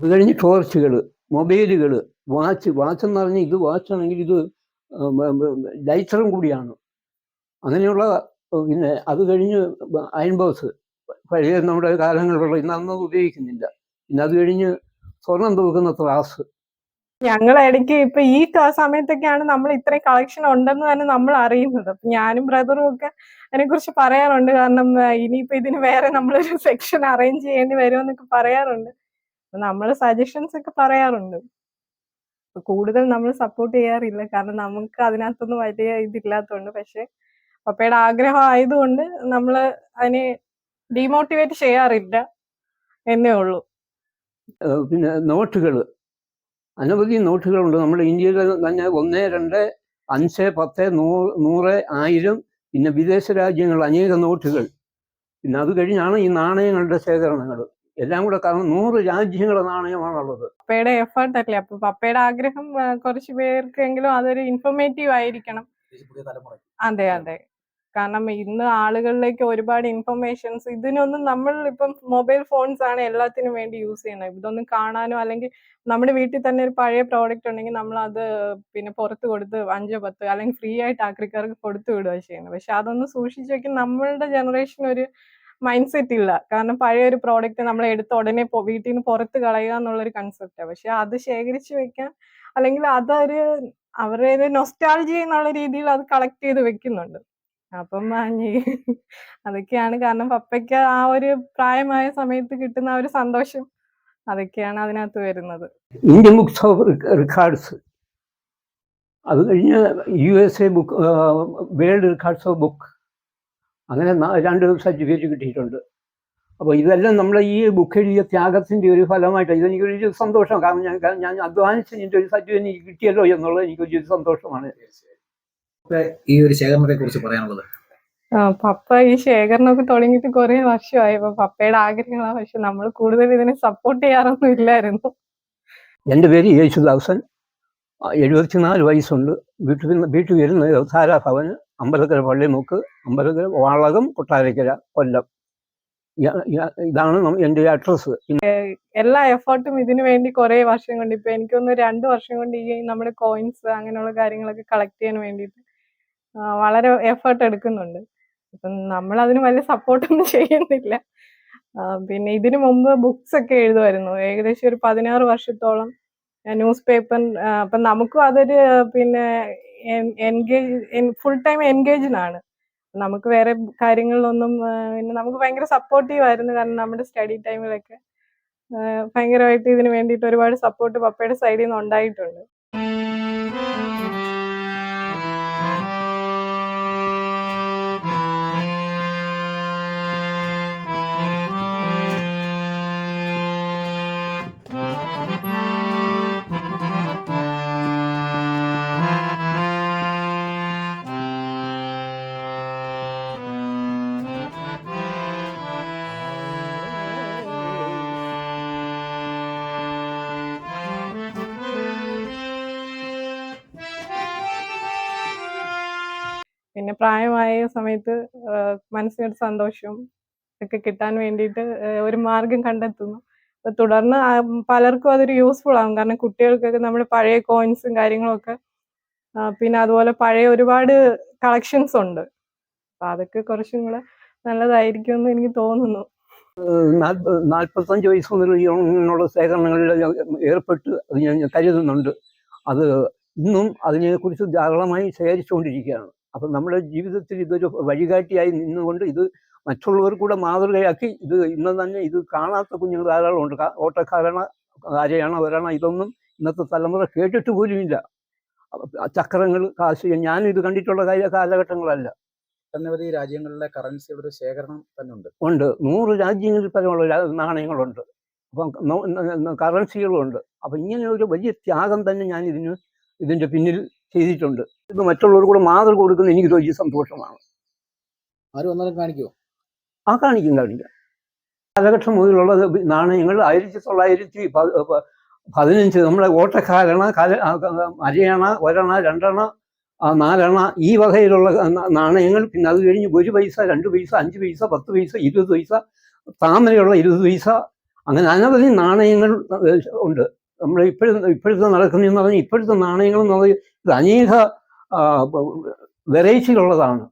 അത് കഴിഞ്ഞ് ടോർച്ചുകൾ മൊബൈലുകൾ watch watch എന്ന് പറഞ്ഞാൽ ഇത് വാച്ചാണെങ്കിൽ ഇത് ലൈറ്ററും കൂടിയാണ്. അങ്ങനെയുള്ള പിന്നെ അത് കഴിഞ്ഞ് അയൺ ബോക്സ് പഴയ നമ്മുടെ കാലങ്ങളിലുള്ള ഇന്ന് അന്നത് ഉപയോഗിക്കുന്നില്ല. പിന്നെ അത് കഴിഞ്ഞ് സ്വർണം തൂക്കുന്ന ത്രാസ് ഞങ്ങൾ ഇടയ്ക്ക് ഇപ്പൊ ഈ സമയത്തൊക്കെയാണ് നമ്മൾ ഇത്രയും കളക്ഷൻ ഉണ്ടെന്ന് തന്നെ നമ്മൾ അറിയുന്നത്. അപ്പൊ ഞാനും ബ്രദറും ഒക്കെ അതിനെ കുറിച്ച് പറയാറുണ്ട്. കാരണം ഇനിയിപ്പോ ഇതിന് വേറെ നമ്മളൊരു സെക്ഷൻ അറേഞ്ച് ചെയ്യേണ്ടി വരുമെന്നൊക്കെ പറയാറുണ്ട്. നമ്മൾ സജഷൻസ് ഒക്കെ പറയാറുണ്ട്. കൂടുതൽ നമ്മൾ സപ്പോർട്ട് ചെയ്യാറില്ല. കാരണം നമുക്ക് അതിനകത്തൊന്നും വലിയ ഇതില്ലാത്തതുകൊണ്ട് പക്ഷെ പപ്പയുടെ ആഗ്രഹം ആയതുകൊണ്ട് നമ്മൾ അതിനെ ഡീമോട്ടിവേറ്റ് ചെയ്യാറില്ല എന്നേ ഉള്ളൂ. പിന്നെ നോട്ടുകൾ അനവധി നോട്ടുകളുണ്ട്. നമ്മുടെ ഇന്ത്യയിൽ തന്നെ ഒന്ന് രണ്ട് അഞ്ച് പത്ത് നൂറ് നൂറ് ആയിരം പിന്നെ വിദേശ രാജ്യങ്ങൾ അനേക നോട്ടുകൾ. പിന്നെ അത് കഴിഞ്ഞാണ് ഈ നാണയങ്ങളുടെ ശേഖരണങ്ങൾ എല്ലാം കൂടെ കാരണം നൂറ് രാജ്യങ്ങളുടെ നാണയമാണുള്ളത്. പപ്പയുടെ എഫേർട്ട് അല്ലേ? അപ്പൊ പപ്പയുടെ ആഗ്രഹം കുറച്ച് പേർക്കെങ്കിലും അതൊരു ഇൻഫോർമേറ്റീവ് ആയിരിക്കണം. അതെ അതെ. കാരണം ഇന്ന് ആളുകളിലേക്ക് ഒരുപാട് ഇൻഫർമേഷൻസ് ഇതിനൊന്നും നമ്മൾ ഇപ്പം മൊബൈൽ ഫോൺസ് ആണ് എല്ലാത്തിനും വേണ്ടി യൂസ് ചെയ്യുന്നത്. ഇതൊന്നും കാണാനോ അല്ലെങ്കിൽ നമ്മുടെ വീട്ടിൽ തന്നെ ഒരു പഴയ പ്രോഡക്റ്റ് ഉണ്ടെങ്കിൽ നമ്മൾ അത് പിന്നെ പുറത്ത് കൊടുത്ത് അഞ്ചോ പത്തോ അല്ലെങ്കിൽ ഫ്രീ ആയിട്ട് ആക്രിക്കാർക്ക് കൊടുത്തു വിടുക ചെയ്യുന്നത്. പക്ഷെ അതൊന്ന് സൂക്ഷിച്ചു വെക്കാൻ നമ്മളുടെ ജനറേഷൻ ഒരു മൈൻഡ് സെറ്റ് ഇല്ല. കാരണം പഴയ ഒരു പ്രോഡക്റ്റ് നമ്മൾ എടുത്ത് ഉടനെ വീട്ടിൽ നിന്ന് പുറത്ത് കളയുക എന്നുള്ളൊരു കൺസെപ്റ്റാണ് പക്ഷെ അത് ശേഖരിച്ചു വെക്കാൻ അല്ലെങ്കിൽ അതൊരു അവരുടെ നൊസ്റ്റാൾജി എന്നുള്ള രീതിയിൽ അത് കളക്ട് ചെയ്ത് വെക്കുന്നുണ്ട്. അപ്പം അതൊക്കെയാണ് കാരണം പപ്പയ്ക്ക് ആ ഒരു പ്രായമായ സമയത്ത് കിട്ടുന്ന ആ ഒരു സന്തോഷം അതൊക്കെയാണ് അതിനകത്ത് വരുന്നത്. ഇന്ത്യൻ ബുക്സ് ഓഫ് റെക്കോർഡ്സ് അത് കഴിഞ്ഞ് U S A book world records of book അങ്ങനെ രണ്ട് സർട്ടിഫിക്കറ്റ് കിട്ടിയിട്ടുണ്ട്. അപ്പോൾ ഇതെല്ലാം നമ്മൾ ഈ ബുക്ക് എഴുതിയ ത്യാഗത്തിന്റെ ഒരു ഫലമായിട്ട് ഇതെനിക്കൊരു സന്തോഷം. കാരണം ഞാൻ ഞാൻ അധ്വാനിച്ചതിന്റെ ഒരു സർട്ടിഫിക്കറ്റ് എനിക്ക് കിട്ടിയല്ലോ എന്നുള്ളത് എനിക്കൊരു സന്തോഷമാണ്. ഈ ഒരു ശേഖരണത്തെ കുറിച്ച് പറയാനുള്ളത്? ആ, പപ്പ ഈ ശേഖരണമൊക്കെ തുടങ്ങിയിട്ട് കുറെ വർഷമായി. അപ്പൊ പപ്പയുടെ ആഗ്രഹങ്ങളാണ് പക്ഷെ നമ്മൾ കൂടുതൽ ഇതിനെ സപ്പോർട്ട് ചെയ്യാറൊന്നും ഇല്ലായിരുന്നു. എന്റെ പേര് യേശുദാസൻ. എഴുപത്തിനാല് വയസ്സുണ്ട്. വീട്ടിൽ വീട്ടിൽ വരുന്നത് താരാഭവന് അമ്പലക്കര പള്ളിമുക്ക് അമ്പലത്തിൽ വാളകം കൊട്ടാരക്കര കൊല്ലം. ഇതാണ് എന്റെ അഡ്രസ്സ്. എല്ലാ എഫേർട്ടും ഇതിനു വേണ്ടി കുറെ വർഷം കൊണ്ട് ഇപ്പൊ എനിക്കൊന്ന് രണ്ട് വർഷം കൊണ്ട് ഈ നമ്മുടെ കോയിൻസ് അങ്ങനെയുള്ള കാര്യങ്ങളൊക്കെ കളക്ട് ചെയ്യാൻ വേണ്ടിയിട്ട് വളരെ എഫേർട്ട് എടുക്കുന്നുണ്ട്. അപ്പം നമ്മൾ അതിന് വലിയ സപ്പോർട്ടൊന്നും ചെയ്യുന്നില്ല. പിന്നെ ഇതിനു മുമ്പ് ബുക്സ് ഒക്കെ എഴുതുമായിരുന്നു. ഏകദേശം ഒരു പതിനാറ് വർഷത്തോളം ന്യൂസ് പേപ്പർ അപ്പം നമുക്കും അതൊരു പിന്നെ എൻഗേജ് ഫുൾ ടൈം എൻഗേജ്ഡ് ആണ് നമുക്ക് വേറെ കാര്യങ്ങളിലൊന്നും പിന്നെ നമുക്ക് ഭയങ്കര സപ്പോർട്ടീവ് ആയിരുന്നു. കാരണം നമ്മുടെ സ്റ്റഡി ടൈമിലൊക്കെ ഭയങ്കരമായിട്ട് ഇതിന് വേണ്ടിയിട്ട് ഒരുപാട് സപ്പോർട്ട് പപ്പയുടെ സൈഡിൽ നിന്ന് ഉണ്ടായിട്ടുണ്ട്. പിന്നെ പ്രായമായ സമയത്ത് മനസ്സിനൊരു സന്തോഷവും ഒക്കെ കിട്ടാൻ വേണ്ടിയിട്ട് ഒരു മാർഗം കണ്ടെത്തുന്നു. അപ്പൊ തുടർന്ന് പലർക്കും അതൊരു യൂസ്ഫുൾ ആകും. കാരണം കുട്ടികൾക്കൊക്കെ നമ്മൾ പഴയ കോയിൻസും കാര്യങ്ങളൊക്കെ പിന്നെ അതുപോലെ പഴയ ഒരുപാട് കളക്ഷൻസ് ഉണ്ട്. അപ്പൊ അതൊക്കെ കുറച്ചും കൂടെ നല്ലതായിരിക്കും എന്ന് എനിക്ക് തോന്നുന്നു. നാൽപ്പ- നാൽപ്പത്തഞ്ച് വയസ്സ് മുതൽ ശേഖരണങ്ങളിൽ ഏർപ്പെട്ട് അത് ഞാൻ കരുതുന്നുണ്ട്. അത് ഇന്നും അതിനെക്കുറിച്ച് ധാരാളമായി ശേഖരിച്ചുകൊണ്ടിരിക്കുകയാണ്. അപ്പം നമ്മുടെ ജീവിതത്തിൽ ഇതൊരു വഴികാട്ടിയായി നിന്നുകൊണ്ട് ഇത് മറ്റുള്ളവർ കൂടെ മാതൃകയാക്കി ഇത് ഇന്ന് തന്നെ ഇത് കാണാത്ത കുഞ്ഞുങ്ങൾ ധാരാളമുണ്ട് ഓട്ടക്കാരാണ് ഓട്ടക്കാരണ ആരെയാണ് അവരാണ് ഇതൊന്നും ഇന്നത്തെ തലമുറ കേട്ടിട്ട് പോലുമില്ല ചക്രങ്ങൾ കാശ് ഞാനും ഇത് കണ്ടിട്ടുള്ള കാര്യ കാലഘട്ടങ്ങളല്ല. ഒട്ടനവധി രാജ്യങ്ങളിലെ കറൻസിയുടെ ഒരു ശേഖരണം തന്നെ ഉണ്ട്. ഉണ്ട് നൂറ് രാജ്യങ്ങളിൽ പരമുള്ള നാണയങ്ങളുണ്ട്. അപ്പം കറൻസികളുണ്ട് കറൻസികളുമുണ്ട് അപ്പം ഇങ്ങനെ ഒരു വലിയ ത്യാഗം തന്നെ ഞാൻ ഇതിന് ഇതിന്റെ പിന്നിൽ ചെയ്തിട്ടുണ്ട്. ഇത് മറ്റുള്ളവർ കൂടെ മാതൃക കൊടുക്കുന്ന എനിക്ക് വലിയ സന്തോഷമാണ്. ആര് വന്നാലും കാണിക്കുമോ ആ കാണിക്കും കാണിക്കാം കാലഘട്ടം മുതലുള്ള നാണയങ്ങൾ ആയിരത്തി തൊള്ളായിരത്തി പതിനഞ്ച് നമ്മളെ ഓട്ടക്കാരണ കല അരയണ ഒരണ രണ്ടെണ്ണ നാലണ ഈ വകയിലുള്ള നാണയങ്ങൾ പിന്നെ അത് കഴിഞ്ഞ് ഒരു പൈസ രണ്ട് പൈസ അഞ്ച് പൈസ പത്ത് പൈസ ഇരുപത് പൈസ താമരയുള്ള ഇരുപത് പൈസ അങ്ങനെ അനവധി നാണയങ്ങൾ ഉണ്ട്. നമ്മൾ ഇപ്പോഴത്തെ ഇപ്പോഴത്തെ നടക്കുന്നതെന്ന് പറഞ്ഞാൽ ഇപ്പോഴത്തെ നാണയങ്ങൾ എന്ന് പറഞ്ഞാൽ ഇത് അനേക വെറൈറ്റികളുള്ളതാണ്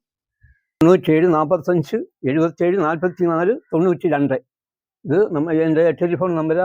തൊണ്ണൂറ്റേഴ് നാൽപ്പത്തഞ്ച് എഴുപത്തേഴ് നാൽപ്പത്തി നാല് തൊണ്ണൂറ്റി രണ്ട് ഇത് നമ്മൾ എന്റെ ടെലിഫോൺ നമ്പർ